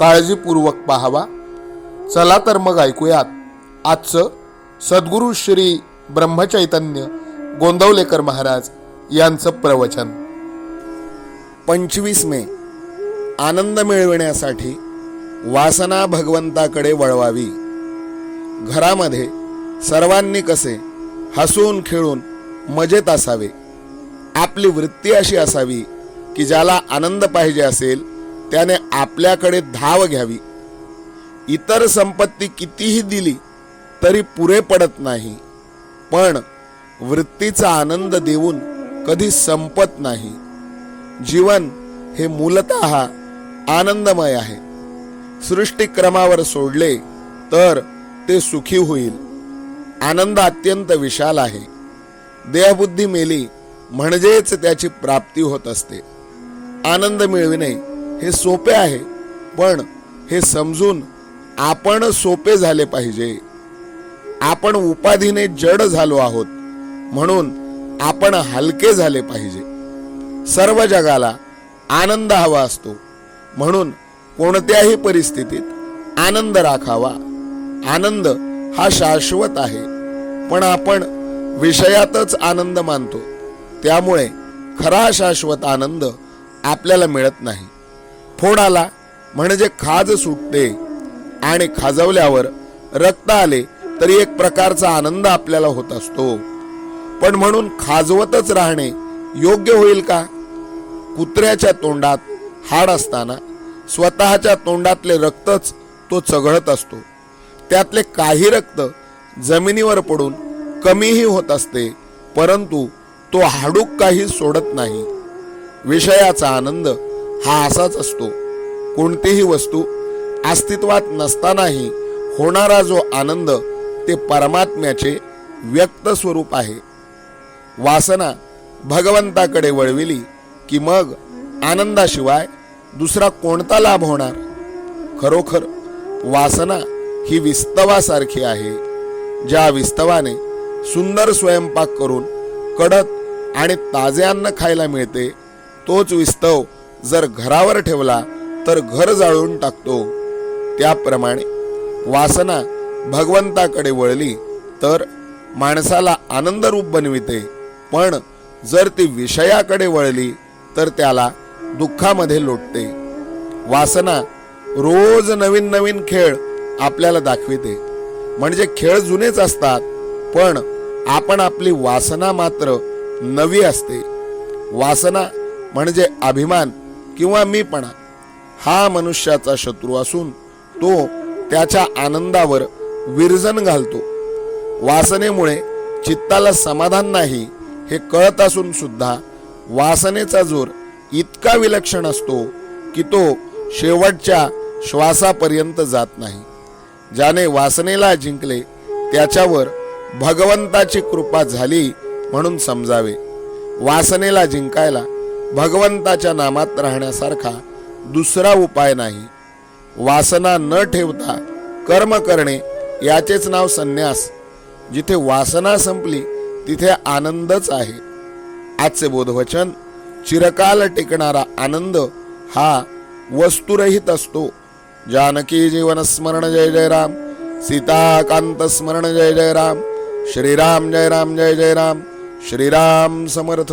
काळजीपूर्वक पाहावा. चला तर मग ऐकूयात. आजचं सद्गुरू श्री ब्रह्मचैतन्य गोंदवलेकर महाराज यांचं प्रवचन. पंचवीस मे. आनंद मिळविण्यासाठी वासना भगवंताकडे वळवावी. घरामध्ये सर्वांनी कसे हसून खेळून मजेत असावे आपली वृत्ती अशी असावी की ज्याला आनंद पाहिजे असेल त्याने आपल्याकडे धाव घ्यावी. इतर संपत्ती कितीही दिली तरी पुरे पडत नाही. पण वृत्तीचा आनंद देऊन कधी संपत नाही. जीवन हे मूलत आनंदमय आहे. सृष्टिक्रमावर सोडले तर ते सुखी होईल. आनंद अत्यंत विशाल आहे. देहबुद्धी मेली म्हणजेच त्याची प्राप्ती होत असते. आनंद मिळविणे हे सोपे आहे पण हे समजून आपण सोपे झाले पाहिजे. आपण उपाधीने जड झालो आहोत म्हणून आपण हलके झाले पाहिजे. सर्व जगाला आनंद हवा असतो म्हणून कोणत्याही परिस्थितीत आनंद राखावा. आनंद हा शाश्वत आहे पण आपण विषयातच आनंद मानतो. त्यामुळे खरा शाश्वत आनंद आपल्याला मिळत नाही. फोड आला. म्हणजे खाज सुटते आणि खाजवल्यावर रक्त आले तरी एक प्रकारचा आनंद आपल्याला होत असतो. पण म्हणून खाजवतच राहणे योग्य होईल का? कुत्र्याच्या तोंडात हाड असताना स्वतःच्या तोंडातले रक्तच तो चघळत असतो. त्यातले काही रक्त जमिनीवर पडून कमीही होत असते परंतु तो हाडूक काही सोडत नाही. विषयाचा आनंद हा असाच असतो. कोणतीही वस्तू अस्तित्वात नसतानाही होणारा जो आनंद ते परमात्म्याचे व्यक्त स्वरूप आहे. वासना भगवंताकडे वळविली की मग आनंदाशिवाय दुसरा कोणता लाभ होणार? खरोखर वासना ही विस्तवासारखी आहे ज्या विस्तवाने सुंदर स्वयंपाक करून कडक आणि ताजे अन्न खायला मिळते तोच विस्तव जर घरावर ठेवला तर घर जाळून टाकतो. त्याप्रमाणे वासना भगवंताकडे वळली तर माणसाला आनंदरूप बनविते. पण जर ती विषयाकडे वळली तर त्याला दुःखामध्ये लोटते. वासना रोज नवीन नवीन खेळ आपल्याला दाखविते. म्हणजे खेळ जुनेच असतात पण आपण आपली वासना मात्र नवी असते. वासना म्हणजे अभिमान किंवा मीपणा हा मनुष्याचा शत्रू असून तो त्याच्या आनंदावर विरजन घालतो. वासनेमुळे चित्ताला समाधान नाही हे कळत असून सुद्धा वासनेचा जोर इतका विलक्षण असतो की तो शेवटच्या श्वासापर्यंत जात नाही. ज्याने वासनेला जिंकले त्याच्यावर भगवंताची कृपा झाली म्हणून समजावे. वासनेला जिंकायला भगवंताच्या नामात राहण्यासारखा दुसरा उपाय नाही. वासना न ठेवता कर्म करणे याचेच नाव संन्यास. जिथे वासना संपली तिथे आनंदच आहे. आजचे बोधवचन चिरकाल टिकणारा आनंद हा वस्तुरहित असतो. जानकी जीवन स्मरण जय जय राम. सीताकांत स्मरण जय जय राम. श्रीराम जय राम जय जय राम. श्रीराम समर्थ.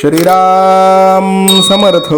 श्रीराम समर्थ।